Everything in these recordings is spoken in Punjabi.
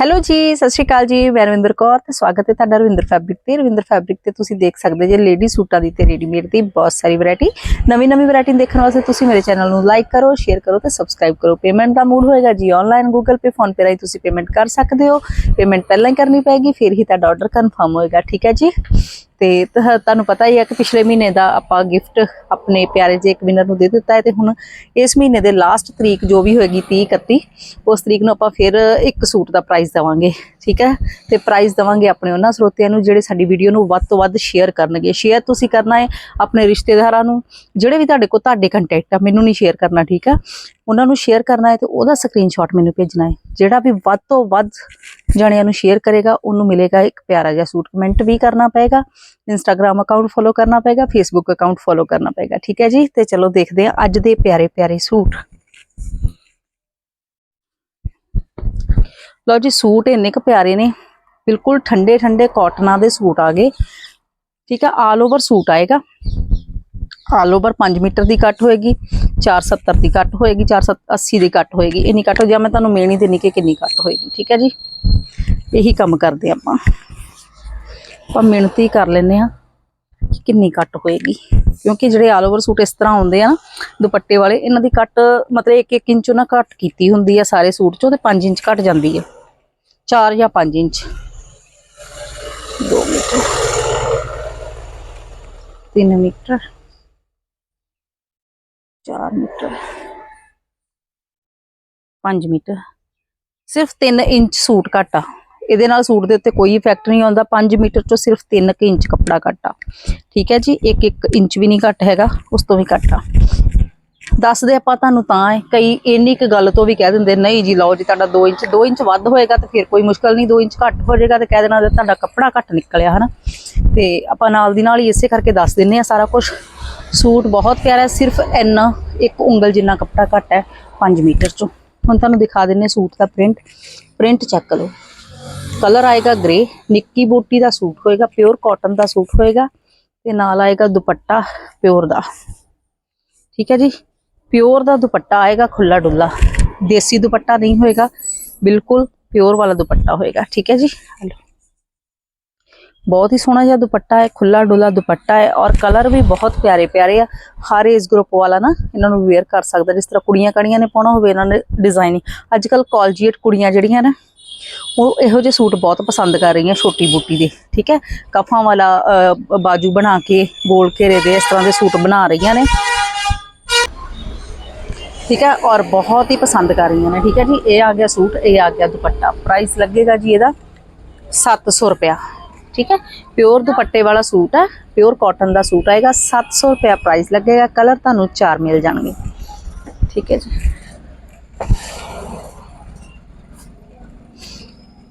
ਹੈਲੋ ਜੀ, ਸਤਿ ਸ਼੍ਰੀ ਅਕਾਲ ਜੀ, ਮੈਂ ਰਵਿੰਦਰ ਕੌਰ ਤੇ ਸਵਾਗਤ ਹੈ ਤੁਹਾਡਾ ਰਵਿੰਦਰ ਫੈਬਰਿਕ ਤੇ। ਰਵਿੰਦਰ ਫੈਬਰਿਕ ਤੇ ਤੁਸੀਂ ਦੇਖ ਸਕਦੇ ਜੇ ਲੇਡੀ ਸੂਟਾਂ ਦੀ ਤੇ ਰੈਡੀਮੇਡ ਦੀ ਬਹੁਤ ਸਾਰੀ ਵੈਰਾਈਟੀ ਨਵੀਂ ਨਵੀਂ ਵੈਰਾਈਟੀ ਦੇਖਣ ਵਾਸਤੇ ਤੁਸੀਂ ਮੇਰੇ ਚੈਨਲ ਨੂੰ ਲਾਈਕ ਕਰੋ ਸ਼ੇਅਰ ਕਰੋ ਤੇ ਸਬਸਕ੍ਰਾਈਬ ਕਰੋ। ਪੇਮੈਂਟ ਦਾ ਮੂਡ ਹੋਏਗਾ ਜੀ online Google Pay PhonePe ਰਾਹੀਂ ਤੁਸੀਂ ਪੇਮੈਂਟ ਕਰ ਸਕਦੇ ਹੋ। ਪੇਮੈਂਟ ਪਹਿਲਾਂ ਹੀ ਕਰਨੀ ਪਏਗੀ, ਫਿਰ ਹੀ ਤੁਹਾਡਾ ਆਰਡਰ ਕਨਫਰਮ ਹੋਏਗਾ, ਠੀਕ ਹੈ ਜੀ? ਤੇ ਤੁਹ- ਤੁਹਾਨੂੰ ਪਤਾ ਹੀ ਹੈ ਕਿ ਪਿਛਲੇ ਮਹੀਨੇ ਦਾ ਆਪਾਂ ਗਿਫਟ ਆਪਣੇ ਪਿਆਰੇ ਜੇ ਇੱਕ ਵਿਨਰ ਨੂੰ ਦੇ ਦਿੱਤਾ ਹੈ ਤੇ ਹੁਣ ਇਸ ਮਹੀਨੇ ਦੇ ਲਾਸਟ ਤਰੀਕ ਜੋ ਵੀ ਹੋਏਗੀ 30 31 ਉਸ ਤਰੀਕ ਨੂੰ ਆਪਾਂ ਫਿਰ ਇੱਕ ਸੂਟ ਦਾ ਪ੍ਰਾਈਜ਼ ਦੇਵਾਂਗੇ, ਠੀਕ ਹੈ? ਤੇ ਪ੍ਰਾਈਜ਼ ਦੇਵਾਂਗੇ ਆਪਣੇ ਉਹਨਾਂ ਸਰੋਤਿਆਂ ਨੂੰ ਜਿਹੜੇ ਸਾਡੀ ਵੀਡੀਓ ਨੂੰ ਵੱਧ ਤੋਂ ਵੱਧ ਸ਼ੇਅਰ ਕਰਨਗੇ। ਸ਼ੇਅਰ ਤੁਸੀਂ ਕਰਨਾ ਹੈ ਆਪਣੇ ਰਿਸ਼ਤੇਦਾਰਾਂ ਨੂੰ, ਜਿਹੜੇ ਵੀ ਤੁਹਾਡੇ ਕੋਲ ਤੁਹਾਡੇ ਕੰਟੈਕਟ ਆ, ਮੈਨੂੰ ਨਹੀਂ ਸ਼ੇਅਰ ਕਰਨਾ, ਠੀਕ ਆ ਉਹਨਾਂ ਨੂੰ ਸ਼ੇਅਰ ਕਰਨਾ ਹੈ ਤੇ ਉਹਦਾ ਸਕਰੀਨਸ਼ਾਟ ਮੈਨੂੰ ਭੇਜਣਾ ਹੈ। ਜਿਹੜਾ ਵੀ ਵੱਧ ਤੋਂ ਵੱਧ ਜਣਿਆਂ ਨੂੰ ਸ਼ੇਅਰ ਕਰੇਗਾ, ਉਹਨੂੰ ਮਿਲੇਗਾ ਇੱਕ ਪਿਆਰਾ ਜਿਹਾ ਸੂਟ। ਕਮੈਂਟ ਵੀ ਕਰਨਾ ਪਏਗਾ ਇੰਸਟਾਗ੍ਰam ਅਕਾਊਂਟ ਫੋਲੋ ਕਰਨਾ ਪਏਗਾ ਫੇਸਬੁੱਕ ਅਕਾਊਂਟ ਫੋਲੋ ਕਰਨਾ ਪਏਗਾ। ਠੀਕ ਹੈ ਜੀ? ਤੇ ਚਲੋ ਦੇਖਦੇ ਹਾਂ ਅੱਜ ਦੇ ਪਿਆਰੇ ਪਿਆਰੇ ਸੂਟ। ਲਓ ਜੀ, ਸੂਟ ਇੰਨੇ ਕੁ ਪਿਆਰੇ ਨੇ। ਬਿਲਕੁਲ ਠੰਡੇ ਠੰਡੇ ਕਾਟਨਾਂ ਦੇ ਸੂਟ ਆ ਗਏ। ਠੀਕ ਹੈ ਆਲ ਓਵਰ ਸੂਟ ਆਏਗਾ। ਆਲ ਓਵਰ 5 ਮੀਟਰ ਦੀ ਕੱਟ ਹੋਏਗੀ। 470 ਦੀ ਕੱਟ ਹੋਏਗੀ 480 ਦੀ ਕੱਟ ਹੋਏਗੀ। ਇੰਨੀ ਕੱਟ ਹੋ ਜਾ ਮੈਂ ਤੁਹਾਨੂੰ ਮੇਣੀ ਦੇਣੀ ਕਿ ਕਿੰਨੀ ਕੱਟ ਹੋਏਗੀ, ਠੀਕ ਹੈ ਜੀ? ਇਹੀ ਕੰਮ ਕਰਦੇ ਆਪਾਂ। ਆਪਾਂ ਮਿਹਨਤੀ ਕਰ ਲੈਨੇ ਆ ਕਿ ਕਿੰਨੀ ਕੱਟ ਹੋਏਗੀ। ਕਿਉਂਕਿ ਜਿਹੜੇ ਆਲ ਓਵਰ ਸੂਟ ਇਸ ਤਰ੍ਹਾਂ ਹੁੰਦੇ ਆ ਨਾ, ਦੁਪੱਟੇ ਵਾਲੇ, ਇਹਨਾਂ ਦੀ ਕੱਟ ਮਤਲਬ 1-1 ਇੰਚ ਉਹਨਾਂ ਘੱਟ ਕੀਤੀ ਹੁੰਦੀ ਆ ਸਾਰੇ ਸੂਟ ਚੋਂ ਤੇ 5 ਇੰਚ ਘਟ ਜਾਂਦੀ ਹੈ 4 ਜਾਂ 5 inch. 2 metre. 3 metre. 4 metre. 5 metre. ਸਿਰਫ 3 ਇੰਚ ਸੂਟ ਘੱਟ ਆ। ਇਹਦੇ ਨਾਲ ਸੂਟ ਦੇ ਉੱਤੇ ਕੋਈ ਇਫੈਕਟ ਨਹੀਂ ਆਉਂਦਾ। 5 ਮੀਟਰ ਚੋਂ ਸਿਰਫ 3 ਕੁ ਇੰਚ ਕੱਪੜਾ ਘੱਟ ਆ। ਠੀਕ ਹੈ ਜੀ? 1-1 ਇੰਚ ਵੀ ਨਹੀਂ ਘੱਟ ਹੈਗਾ। ਉਸ ਤੋਂ ਵੀ ਘੱਟ ਆ। ਦੱਸਦੇ ਆਪਾਂ ਤੁਹਾਨੂੰ ਤਾਂ ਹੈ ਕਈ ਇੰਨੀ ਕੁ ਗੱਲ ਤੋਂ ਵੀ ਕਹਿ ਦਿੰਦੇ, ਨਹੀਂ ਜੀ, ਲਓ ਜੀ, ਤੁਹਾਡਾ 2 ਇੰਚ 2 ਇੰਚ ਵੱਧ ਹੋਏਗਾ ਤਾਂ ਫਿਰ ਕੋਈ ਮੁਸ਼ਕਲ ਨਹੀਂ 2 ਇੰਚ ਘੱਟ ਹੋ ਜਾਏਗਾ ਤੇ ਕਹਿ ਦੇਣਾ ਤੁਹਾਡਾ ਕੱਪੜਾ ਘੱਟ ਨਿਕਲਿਆ, ਹਨਾ? ਤੇ ਆਪਾਂ ਨਾਲ ਦੀ ਨਾਲ ਹੀ ਇਸੇ ਕਰਕੇ ਦੱਸ ਦਿੰਨੇ ਆ ਸਾਰਾ ਕੁਝ ਸੂਟ ਬਹੁਤ ਪਿਆਰਾ, ਸਿਰਫ ਇੰਨਾ ਇੱਕ ਉਂਗਲ ਜਿੰਨਾ ਕੱਪੜਾ ਘੱਟ ਹੈ 5 ਮੀਟਰ ਚੋਂ। ਹੁਣ ਤੁਹਾਨੂੰ ਦਿਖਾ ਦਿੰਨੇ ਸੂਟ ਦਾ ਪ੍ਰਿੰਟ। ਪ੍ਰਿੰਟ ਚੈੱਕ ਲਓ ਕਲਰ ਆਏਗਾ ਗ੍ਰੇ ਨਿੱਕੀ ਬੋਟੀ ਦਾ ਸੂਟ ਹੋਏਗਾ, ਪਿਓਰ ਕਾਟਨ ਦਾ ਸੂਟ ਹੋਏਗਾ ਤੇ ਨਾਲ ਆਏਗਾ ਦੁਪੱਟਾ ਪਿਓਰ ਦਾ। ਠੀਕ ਹੈ ਜੀ? ਪਿਓਰ ਦਾ ਦੁਪੱਟਾ ਆਏਗਾ ਖੁੱਲਾ ਡੁੱਲਾ ਦੇਸੀ ਦੁਪੱਟਾ ਨਹੀਂ ਹੋਏਗਾ, ਬਿਲਕੁਲ ਪਿਓਰ ਵਾਲਾ ਦੁਪੱਟਾ ਹੋਏਗਾ, ਠੀਕ ਹੈ ਜੀ? ਹਲੋ। ਬਹੁਤ ਹੀ ਸੋਹਣਾ ਜਿਹਾ ਦੁਪੱਟਾ ਹੈ ਖੁੱਲਾ ਡੁੱਲਾ ਦੁਪੱਟਾ ਹੈ ਔਰ ਕਲਰ ਵੀ ਬਹੁਤ ਪਿਆਰੇ ਪਿਆਰੇ ਆ। ਹਰ ਏਜ ਗਰੁੱਪ ਵਾਲਾ ਨਾ ਇਹਨਾਂ ਨੂੰ ਵੇਅਰ ਕਰ ਸਕਦਾ, ਜਿਸ ਤਰ੍ਹਾਂ ਕੁੜੀਆਂ ਕੜੀਆਂ ਨੇ ਪਾਉਣਾ ਹੋਵੇ, ਇਹਨਾਂ ਨੇ ਡਿਜ਼ਾਈਨਿੰਗ ਅੱਜ ਕੱਲ ਕਾਲਜੀਏਟ ਕੁੜੀਆਂ ਜਿਹੜੀਆਂ ਨਾ, ਉਹ ਇਹੋ ਜਿਹੇ ਸੂਟ ਬਹੁਤ ਪਸੰਦ ਕਰ ਰਹੀਆਂ ਛੋਟੀ ਬੂਟੀ ਦੇ, ਠੀਕ ਹੈ? ਕਫਾਂ ਵਾਲਾ ਬਾਜੂ ਬਣਾ ਕੇ, ਗੋਲ ਘੇਰੇ ਦੇ ਇਸ ਤਰ੍ਹਾਂ ਦੇ ਸੂਟ ਬਣਾ ਰਹੀਆਂ ਨੇ। ਠੀਕ ਹੈ, ਔਰ ਬਹੁਤ ਹੀ ਪਸੰਦ ਕਰ ਰਹੀਆਂ ਨੇ, ਠੀਕ ਹੈ ਜੀ। ਇਹ ਆ ਗਿਆ ਸੂਟ, ਇਹ ਆ ਗਿਆ ਦੁਪੱਟਾ। ਪ੍ਰਾਈਸ ਲੱਗੇਗਾ ਜੀ ਇਹਦਾ 700 ਰੁਪਿਆ ਠੀਕ ਹੈ। ਪਿਓਰ ਦੁਪੱਟੇ ਵਾਲਾ ਸੂਟ ਹੈ ਪਿਓਰ ਕਾਟਨ ਦਾ ਸੂਟ ਆਏਗਾ 700 ਰੁਪਿਆ ਪ੍ਰਾਈਸ ਲੱਗੇਗਾ ਕਲਰ ਤੁਹਾਨੂੰ ਚਾਰ ਮਿਲ ਜਾਣਗੇ। ਠੀਕ ਹੈ ਜੀ।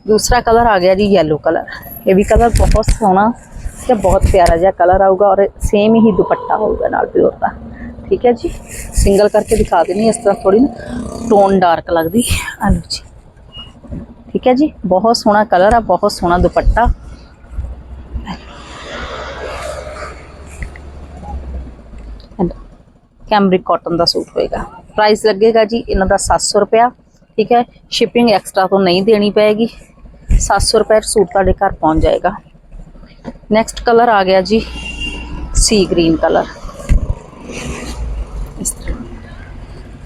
ਦੂਸਰਾ ਕਲਰ ਆ ਗਿਆ ਜੀ yellow ਕਲਰ ਇਹ ਵੀ ਕਲਰ ਬਹੁਤ ਸੋਹਣਾ ਤੇ ਬਹੁਤ ਪਿਆਰਾ ਜਿਹਾ ਕਲਰ ਆਊਗਾ, ਔਰ ਸੇਮ ਹੀ ਦੁਪੱਟਾ ਹੋਊਗਾ ਨਾਲ ਪਿਓਰ ਦਾ। ਠੀਕ ਹੈ ਜੀ ਸਿੰਗਲ ਕਰਕੇ ਦਿਖਾ ਦੇਣੀ ਇਸ ਤਰ੍ਹਾਂ ਥੋੜੀ ਨਾ ਟੋਨ ਡਾਰਕ ਲੱਗਦੀ ਆ ਲਓ ਜੀ ਠੀਕ ਹੈ ਜੀ ਬਹੁਤ ਸੋਹਣਾ ਕਲਰ ਆ ਬਹੁਤ ਸੋਹਣਾ ਦੁਪੱਟਾ ਕੈਮਰਿਕ ਕਾਟਨ ਦਾ ਸੂਟ ਹੋਏਗਾ। ਪ੍ਰਾਈਸ ਲੱਗੇਗਾ ਜੀ ਇਹਨਾਂ ਦਾ 700 ਰੁਪਿਆ ਠੀਕ ਹੈ? ਸ਼ਿਪਿੰਗ ਐਕਸਟਰਾ ਤੋਂ ਨਹੀਂ ਦੇਣੀ ਪਏਗੀ। 700 ਰੁਪਏ 'ਚ ਸੂਟ ਤੁਹਾਡੇ ਘਰ ਪਹੁੰਚ ਜਾਏਗਾ। ਨੈਕਸਟ ਕਲਰ ਆ ਗਿਆ ਜੀ। ਸੀ ਗ੍ਰੀਨ ਕਲਰ ਇਸ ਤਰ੍ਹਾਂ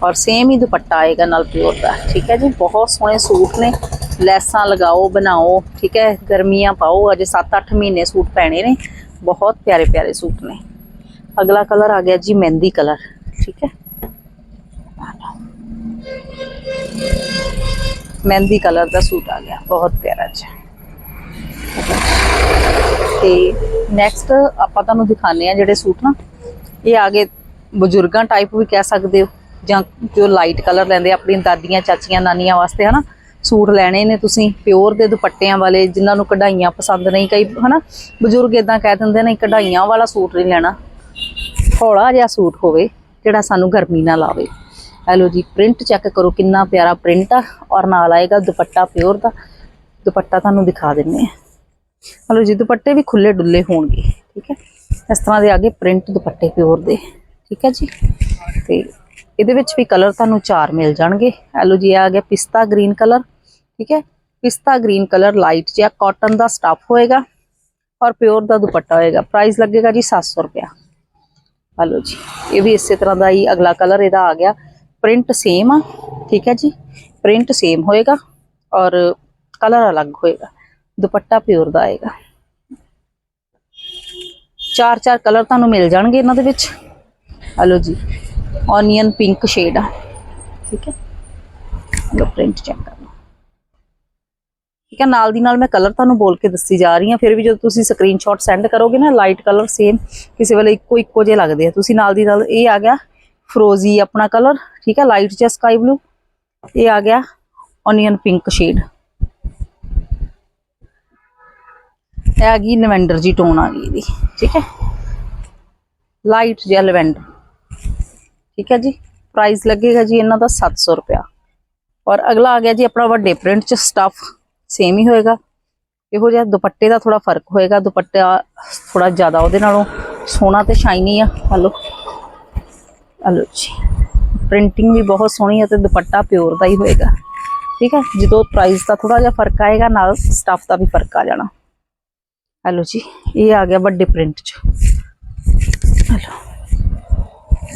ਔਰ ਸੇਮ ਹੀ ਦੁਪੱਟਾ ਆਏਗਾ ਨਾਲ ਪਿਓਰ ਦਾ। ਠੀਕ ਹੈ ਜੀ? ਬਹੁਤ ਸੋਹਣੇ ਸੂਟ ਨੇ। ਲੈਸਾਂ ਲਗਾਓ, ਬਣਾਓ। ਠੀਕ ਹੈ? ਗਰਮੀਆਂ ਪਾਓ। ਅਜੇ 7-8 ਮਹੀਨੇ ਸੂਟ ਪੈਣੇ ਨੇ। ਬਹੁਤ ਪਿਆਰੇ ਪਿਆਰੇ ਸੂਟ ਨੇ। ਅਗਲਾ ਕਲਰ ਆ ਗਿਆ ਜੀ ਮਹਿੰਦੀ ਕਲਰ। ਠੀਕ ਹੈ? ਮਹਿੰਦੀ ਕਲਰ ਦਾ ਸੂਟ ਆ ਗਿਆ। ਬਹੁਤ ਪਿਆਰਾ ਜੀ। ਤੇ ਨੈਕਸਟ ਆਪਾਂ ਤੁਹਾਨੂੰ ਦਿਖਾਣੇ ਆ ਜਿਹੜੇ ਸੂਟ ਨਾ। ਇਹ ਆ ਗਏ ਬਜ਼ੁਰਗਾਂ ਟਾਈਪ ਵੀ ਕਹਿ ਸਕਦੇ ਹੋ। ਜਾਂ ਜੋ ਲਾਈਟ ਕਲਰ ਲੈਂਦੇ ਆ ਆਪਣੀ ਦਾਦੀਆਂ, ਚਾਚੀਆਂ, ਨਾਨੀਆਂ ਵਾਸਤੇ, ਹਨਾ? ਸੂਟ ਲੈਣੇ ਨੇ ਤੁਸੀਂ ਪਿਓਰ ਦੇ ਦੁਪੱਟਿਆਂ ਵਾਲੇ, ਜਿਨ੍ਹਾਂ ਨੂੰ ਕਢਾਈਆਂ ਪਸੰਦ ਨਹੀਂ, ਕਈ, ਹਨਾ? ਬਜ਼ੁਰਗ ਇਦਾਂ ਕਹਿ ਦਿੰਦੇ ਨੇ, ਕਢਾਈਆਂ ਵਾਲਾ ਸੂਟ ਨਹੀਂ ਲੈਣਾ। ਹੌਲਾ ਜਿਹਾ ਸੂਟ ਹੋਵੇ, ਜਿਹੜਾ ਸਾਨੂੰ ਗਰਮੀ ਨਾ ਲਾਵੇ। ਹੈਲੋ ਜੀ ਪ੍ਰਿੰਟ ਚੈੱਕ ਕਰੋ, ਕਿੰਨਾ ਪਿਆਰਾ ਪ੍ਰਿੰਟ ਆ, ਔਰ ਨਾਲ ਆਏਗਾ ਦੁਪੱਟਾ ਪਿਓਰ ਦਾ। ਦੁਪੱਟਾ ਤੁਹਾਨੂੰ ਦਿਖਾ ਦਿੰਨੇ ਆ। ਹਲੋ ਜੀ, ਦੁਪੱਟੇ ਵੀ ਖੁੱਲੇ ਡੁੱਲੇ ਹੋਣਗੇ, ਠੀਕ ਹੈ? ਇਸ ਤਰ੍ਹਾਂ ਦੇ ਆਗੇ ਪ੍ਰਿੰਟ ਦੁਪੱਟੇ ਪਿਓਰ ਦੇ, ਠੀਕ ਹੈ ਜੀ? ਤੇ ਇਹਦੇ ਵਿੱਚ ਵੀ ਕਲਰ ਤੁਹਾਨੂੰ ਚਾਰ ਮਿਲ ਜਾਣਗੇ। ਹਲੋ ਜੀ, ਇਹ ਆ ਗਿਆ ਪਿਸਤਾ ਗ੍ਰੀਨ ਕਲਰ ਠੀਕ ਹੈ? ਪਿਸਤਾ ਗ੍ਰੀਨ ਕਲਰ ਲਾਈਟ ਜਿਹਾ ਕਾਟਨ ਦਾ ਸਟਫ ਹੋਏਗਾ ਔਰ ਪਿਓਰ ਦਾ ਦੁਪੱਟਾ ਹੋਏਗਾ। ਪ੍ਰਾਈਸ ਲੱਗੇਗਾ ਜੀ 700 ਰੁਪਇਆ। ਹਲੋ ਜੀ, ਇਹ ਵੀ ਇਸੇ ਤਰ੍ਹਾਂ ਦਾ ਹੀ ਅਗਲਾ ਕਲਰ ਇਹਦਾ ਆ ਗਿਆ। ਪ੍ਰਿੰਟ ਸੇਮ ਆ, ਠੀਕ ਹੈ ਜੀ? ਪ੍ਰਿੰਟ ਸੇਮ ਹੋਏਗਾ ਔਰ ਕਲਰ ਅਲੱਗ ਹੋਏਗਾ। ਦੁਪੱਟਾ ਪਿਓਰ ਦਾ ਆਏਗਾ। ਚਾਰ ਚਾਰ ਕਲਰ ਤੁਹਾਨੂੰ ਮਿਲ ਜਾਣਗੇ ਇਹਨਾਂ ਦੇ ਵਿੱਚ। ਹਲੋ ਜੀ ਔਨੀਅਨ ਪਿੰਕ ਸ਼ੇਡ ਆ। ਠੀਕ ਹੈ? ਲੋ ਪ੍ਰਿੰਟ ਚੈੱਕ ਕਰ। ਲਓ ਠੀਕ ਹੈ, ਨਾਲ ਦੀ ਨਾਲ ਮੈਂ ਕਲਰ ਤੁਹਾਨੂੰ ਬੋਲ ਕੇ ਦੱਸੀ ਜਾ ਰਹੀ ਹਾਂ। ਫਿਰ ਵੀ ਜਦੋਂ ਤੁਸੀਂ ਸਕਰੀਨਸ਼ਾਟ ਸੈਂਡ ਕਰੋਗੇ ਨਾ ਲਾਈਟ ਕਲਰ ਸੇਮ ਕਿਸੇ ਵੇਲੇ ਇੱਕੋ ਇੱਕੋ ਜਿਹੇ ਲੱਗਦੇ ਆ। ਤੁਸੀਂ ਨਾਲ ਦੀ ਨਾਲ ਇਹ ਆ ਗਿਆ ਫਰੋਜ਼ੀ ਆਪਣਾ ਕਲਰ ਠੀਕ ਹੈ ਲਾਈਟ ਜਿਹਾ ਸਕਾਈ ਬਲੂ ਇਹ ਆ ਗਿਆ ਔਨੀਅਨ ਪਿੰਕ ਸ਼ੇਡ ਇਹ ਆ ਗਈ ਲਵੈਂਡਰ ਜੀ ਟੋਨ ਆ ਗਈ ਇਹਦੀ, ਠੀਕ ਹੈ। ਲਾਈਟ ਜਿਹਾ ਲਵੈਂਡਰ ਠੀਕ ਹੈ ਜੀ? ਪ੍ਰਾਈਸ ਲੱਗੇਗਾ ਜੀ ਇਹਨਾਂ ਦਾ 700 ਰੁਪਿਆ ਔਰ ਅਗਲਾ ਆ ਗਿਆ ਜੀ ਆਪਣਾ ਵੱਡੇ ਪ੍ਰਿੰਟ ਚ ਸਟਫ ਸੇਮ ਹੀ ਹੋਏਗਾ। ਇਹੋ ਜਿਹਾ ਦੁਪੱਟੇ ਦਾ ਥੋੜਾ ਫ਼ਰਕ ਹੋਏਗਾ, ਦੁਪੱਟਾ ਥੋੜਾ ਜ਼ਿਆਦਾ ਉਹਦੇ ਨਾਲੋਂ ਸੋਹਣਾ ਤੇ ਸ਼ਾਈਨੀ ਆ। ਹਲੋ ਹਲੋ ਜੀ। ਪ੍ਰਿੰਟਿੰਗ ਵੀ ਬਹੁਤ ਸੋਹਣੀ ਹੈ ਤੇ ਦੁਪੱਟਾ ਪਿਓਰ ਦਾ ਹੀ ਹੋਏਗਾ। ਠੀਕ ਹੈ? ਜਦੋਂ ਪ੍ਰਾਈਸ ਦਾ ਥੋੜਾ ਜਿਹਾ ਫ਼ਰਕ ਆਏਗਾ, ਨਾਲ ਸਟਫ ਦਾ ਵੀ ਫ਼ਰਕ ਆ ਜਾਣਾ। ਹਲੋ ਜੀ। ਇਹ ਆ ਗਿਆ ਵੱਡੇ ਪ੍ਰਿੰਟ ਚ।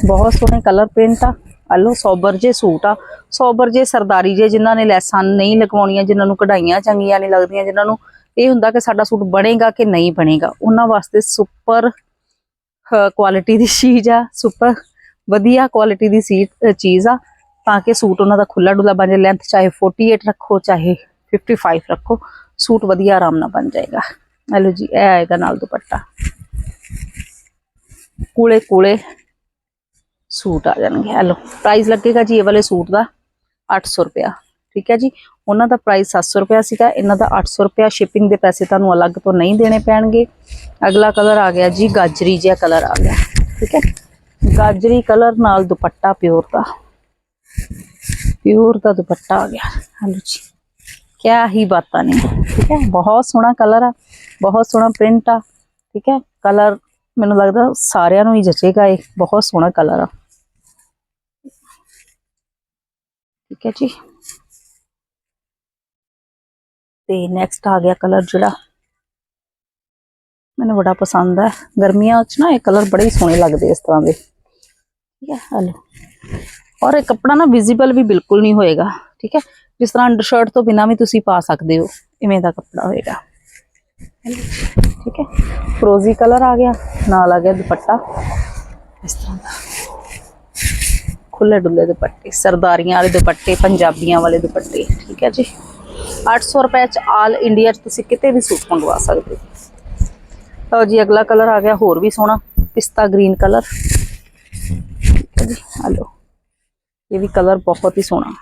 ਬਹੁਤ ਸੋਹਣੇ ਕਲਰ ਪ੍ਰਿੰਟ ਆ। ਹਲੋ ਸੋਬਰ ਜੇ ਸੂਟ ਆ। ਸੋਬਰ ਜੇ ਸਰਦਾਰੀ ਜੇ ਜਿਨ੍ਹਾਂ ਨੇ ਲੈਸਾਂ ਨਹੀਂ ਲਗਵਾਉਣੀਆਂ, ਜਿਨ੍ਹਾਂ ਨੂੰ ਕਢਾਈਆਂ ਚੰਗੀਆਂ ਨਹੀਂ ਲੱਗਦੀਆਂ, ਜਿਨ੍ਹਾਂ ਨੂੰ ਇਹ ਹੁੰਦਾ ਕਿ ਸਾਡਾ ਸੂਟ ਬਣੇਗਾ ਕਿ ਨਹੀਂ ਬਣੇਗਾ। ਉਹਨਾਂ ਵਾਸਤੇ ਸੁਪਰ ਕੁਆਲਿਟੀ ਦੀ ਚੀਜ਼ ਆ ਸੁਪਰ ਵਧੀਆ ਕੁਆਲਿਟੀ ਦੀ ਸੀ ਚੀਜ਼ ਆ, ਤਾਂ ਕਿ ਸੂਟ ਉਹਨਾਂ ਦਾ ਖੁੱਲਾ ਡੁੱਲਾ ਬਣ ਜਾਏ। ਲੈਂਥ ਚਾਹੇ 48 ਰੱਖੋ, ਚਾਹੇ 55 ਰੱਖੋ, ਸੂਟ ਵਧੀਆ ਆਰਾਮ ਨਾਲ ਬਣ ਜਾਏਗਾ। ਹਲੋ ਜੀ, ਇਹ ਆਏਗਾ ਨਾਲ ਦੁਪੱਟਾ। ਕੂਲੇ ਕੂਲੇ ਸੂਟ ਆ ਜਾਣਗੇ। ਹੈਲੋ ਪ੍ਰਾਈਸ ਲੱਗੇਗਾ ਜੀ ਇਹ ਵਾਲੇ ਸੂਟ ਦਾ 800 ਰੁਪਿਆ ਠੀਕ ਹੈ ਜੀ? ਉਹਨਾਂ ਦਾ ਪ੍ਰਾਈਸ 700 ਰੁਪਿਆ ਸੀਗਾ। ਇਹਨਾਂ ਦਾ 800 ਰੁਪਿਆ ਸ਼ਿਪਿੰਗ ਦੇ ਪੈਸੇ ਤੁਹਾਨੂੰ ਅਲੱਗ ਤੋਂ ਨਹੀਂ ਦੇਣੇ ਪੈਣਗੇ। ਅਗਲਾ ਕਲਰ ਆ ਗਿਆ ਜੀ, ਗਾਜਰੀ ਜਿਹਾ ਕਲਰ ਆ ਗਿਆ। ਠੀਕ ਹੈ? ਗਾਜਰੀ ਕਲਰ ਨਾਲ ਦੁਪੱਟਾ ਪਿਓਰ ਦਾ। ਪਿਓਰ ਦਾ ਦੁਪੱਟਾ ਆ ਗਿਆ। ਹੈਲੋ ਜੀ, ਕਿਆ ਹੀ ਬਾਤਾਂ ਨੇ। ਠੀਕ ਹੈ? ਬਹੁਤ ਸੋਹਣਾ ਕਲਰ ਆ, ਬਹੁਤ ਸੋਹਣਾ ਪ੍ਰਿੰਟ ਆ। ਠੀਕ ਹੈ? ਕਲਰ ਮੈਨੂੰ ਲੱਗਦਾ ਸਾਰਿਆਂ ਨੂੰ ਹੀ ਜਚੇਗਾ ਇਹ। ਬਹੁਤ ਸੋਹਣਾ ਕਲਰ ਆ। ਠੀਕ ਹੈ ਜੀ। ਤੇ ਨੈਕਸਟ ਆ ਗਿਆ ਕਲਰ ਜਿਹੜਾ। ਮੈਨੂੰ ਬੜਾ ਪਸੰਦ ਹੈ ਗਰਮੀਆਂ 'ਚ ਨਾ ਇਹ ਕਲਰ ਬੜੇ ਹੀ ਸੋਹਣੇ ਲੱਗਦੇ ਇਸ ਤਰ੍ਹਾਂ ਦੇ। ਠੀਕ ਹੈ ਹਲੋ ਔਰ ਇਹ ਕੱਪੜਾ ਨਾ ਵਿਜ਼ੀਬਲ ਵੀ ਬਿਲਕੁਲ ਨਹੀਂ ਹੋਏਗਾ। ਠੀਕ ਹੈ, ਜਿਸ ਤਰ੍ਹਾਂ ਅੰਡਰਸ਼ਰਟ ਤੋਂ ਬਿਨਾ ਵੀ ਤੁਸੀਂ ਪਾ ਸਕਦੇ ਹੋ, ਇਵੇਂ ਦਾ ਕੱਪੜਾ ਹੋਏਗਾ। ਠੀਕ ਹੈ। ਫਰੋਜ਼ੀ ਕਲਰ ਆ ਗਿਆ, ਨਾਲ ਆ ਗਿਆ ਦੁਪੱਟਾ। ਇਸ ਤਰ੍ਹਾਂ ਦਾ। ਖੁੱਲੇ ਡੁੱਲੇ ਦੁਪੱਟੇ, ਸਰਦਾਰੀਆਂ ਵਾਲੇ ਦੁਪੱਟੇ, ਪੰਜਾਬੀਆਂ ਵਾਲੇ ਦੁਪੱਟੇ, ਠੀਕ ਹੈ ਜੀ। 800 ਰੁਪਏ ਚ ਆਲ ਇੰਡੀਆ ਚ ਤੁਸੀਂ ਕਿਤੇ ਵੀ ਸੂਟ ਮੰਗਵਾ ਸਕਦੇ ਹੋ। ਲਓ ਜੀ, ਅਗਲਾ ਕਲਰ ਆ ਗਿਆ ਹੋਰ ਵੀ ਸੋਹਣਾ, ਪਿਸਤਾ ਗ੍ਰੀਨ ਕਲਰ ਠੀਕ ਹੈ ਜੀ ਹਲੋ ਇਹ ਵੀ ਕਲਰ ਬਹੁਤ ਹੀ ਸੋਹਣਾ।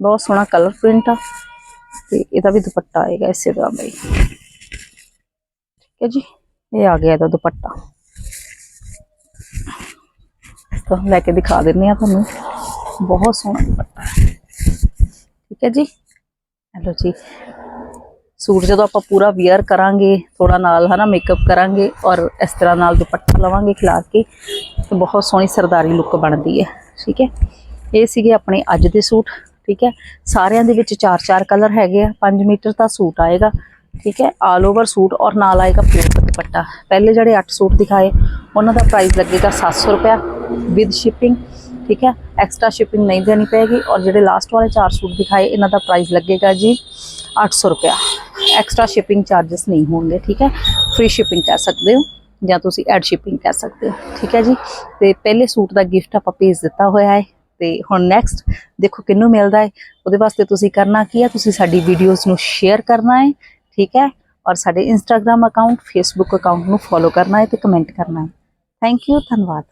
ਬਹੁਤ ਸੋਹਣਾ ਕਲਰ ਪ੍ਰਿੰਟ ਆ। ਤੇ ਇਹਦਾ ਵੀ ਦੁਪੱਟਾ ਆਏਗਾ ਇਸੇ ਤਰ੍ਹਾਂ ਦਾ ਹੀ। ਠੀਕ ਹੈ ਜੀ, ਇਹ ਆ ਗਿਆ ਇਹਦਾ ਦੁਪੱਟਾ। ਤਾਂ ਲੈ ਕੇ ਦਿਖਾ ਦਿੰਦੇ ਆ ਤੁਹਾਨੂੰ। ਬਹੁਤ ਸੋਹਣਾ ਦੁਪੱਟਾ। ਠੀਕ ਹੈ ਜੀ, ਹੈਲੋ ਜੀ। ਸੂਟ ਜਦੋਂ ਆਪਾਂ ਪੂਰਾ ਵੇਅਰ ਕਰਾਂਗੇ ਥੋੜਾ ਨਾਲ ਹਨਾ ਮੇਕਅਪ ਕਰਾਂਗੇ ਔਰ ਇਸ ਤਰ੍ਹਾਂ ਨਾਲ ਦੁਪੱਟਾ ਲਵਾਂਗੇ ਖਿਲਾ ਕੇ, ਤੇ ਬਹੁਤ ਸੋਹਣੀ ਸਰਦਾਰੀ ਲੁੱਕ ਬਣਦੀ ਹੈ। ਠੀਕ ਹੈ, ਇਹ ਸੀਗੇ ਆਪਣੇ ਅੱਜ ਦੇ ਸੂਟ। ਠੀਕ ਹੈ? ਸਾਰਿਆਂ ਦੇ ਵਿੱਚ ਚਾਰ ਚਾਰ ਕਲਰ ਹੈਗੇ ਆ। 5 ਮੀਟਰ ਦਾ ਸੂਟ ਆਏਗਾ। ਠੀਕ ਹੈ? ਆਲ ਓਵਰ ਸੂਟ ਔਰ ਨਾਲ ਆਏਗਾ ਪਿਓਰ ਦੁਪੱਟਾ। ਪਹਿਲੇ ਜਿਹੜੇ 8 ਸੂਟ ਦਿਖਾਏ, ਉਹਨਾਂ ਦਾ ਪ੍ਰਾਈਸ ਲੱਗੇਗਾ 700 ਰੁਪਇਆ ਵਿਦ ਸ਼ਿਪਿੰਗ ਠੀਕ ਹੈ? ਐਕਸਟਰਾ ਸ਼ਿਪਿੰਗ ਨਹੀਂ ਦੇਣੀ ਪਏਗੀ ਔਰ ਜਿਹੜੇ ਲਾਸਟ ਵਾਲੇ ਚਾਰ ਸੂਟ ਦਿਖਾਏ, ਇਹਨਾਂ ਦਾ ਪ੍ਰਾਈਸ ਲੱਗੇਗਾ ਜੀ 800 ਰੁਪਇਆ। ਐਕਸਟਰਾ ਸ਼ਿਪਿੰਗ ਚਾਰजेस ਨਹੀਂ ਹੋਣਗੇ, ਠੀਕ ਹੈ? ਫ੍ਰੀ ਸ਼ਿਪਿੰਗ ਕਹਿ ਸਕਦੇ ਹੋ ਜਾਂ ਤੁਸੀਂ ਐਡ ਸ਼ਿਪਿੰਗ ਕਹਿ ਸਕਦੇ ਹੋ। ਠੀਕ ਹੈ ਜੀ? ਤੇ ਪਹਿਲੇ ਸੂਟ ਦਾ ਗਿਫਟ ਆਪਾਂ ਭੇਜ ਦਿੱਤਾ ਹੋਇਆ ਹੈ। ਤੇ ਹੁਣ ਨੈਕਸਟ ਦੇਖੋ ਕਿੰਨੂੰ ਮਿਲਦਾ ਹੈ, ਉਹਦੇ ਵਾਸਤੇ ਤੁਸੀਂ ਕਰਨਾ ਕੀ ਹੈ, ਤੁਸੀਂ ਸਾਡੀ ਵੀਡੀਓਜ਼ ਨੂੰ ਸ਼ੇਅਰ ਕਰਨਾ ਹੈ, ਠੀਕ ਹੈ? ਔਰ ਸਾਡੇ ਇੰਸਟਾਗ੍ਰam ਅਕਾਊਂਟ ਫੇਸਬੁੱਕ ਅਕਾਊਂਟ ਨੂੰ ਫੋਲੋ ਕਰਨਾ ਹੈ ਤੇ ਕਮੈਂਟ ਕਰਨਾ ਹੈ। ਥੈਂਕ ਯੂ ਧੰਨਵਾਦ।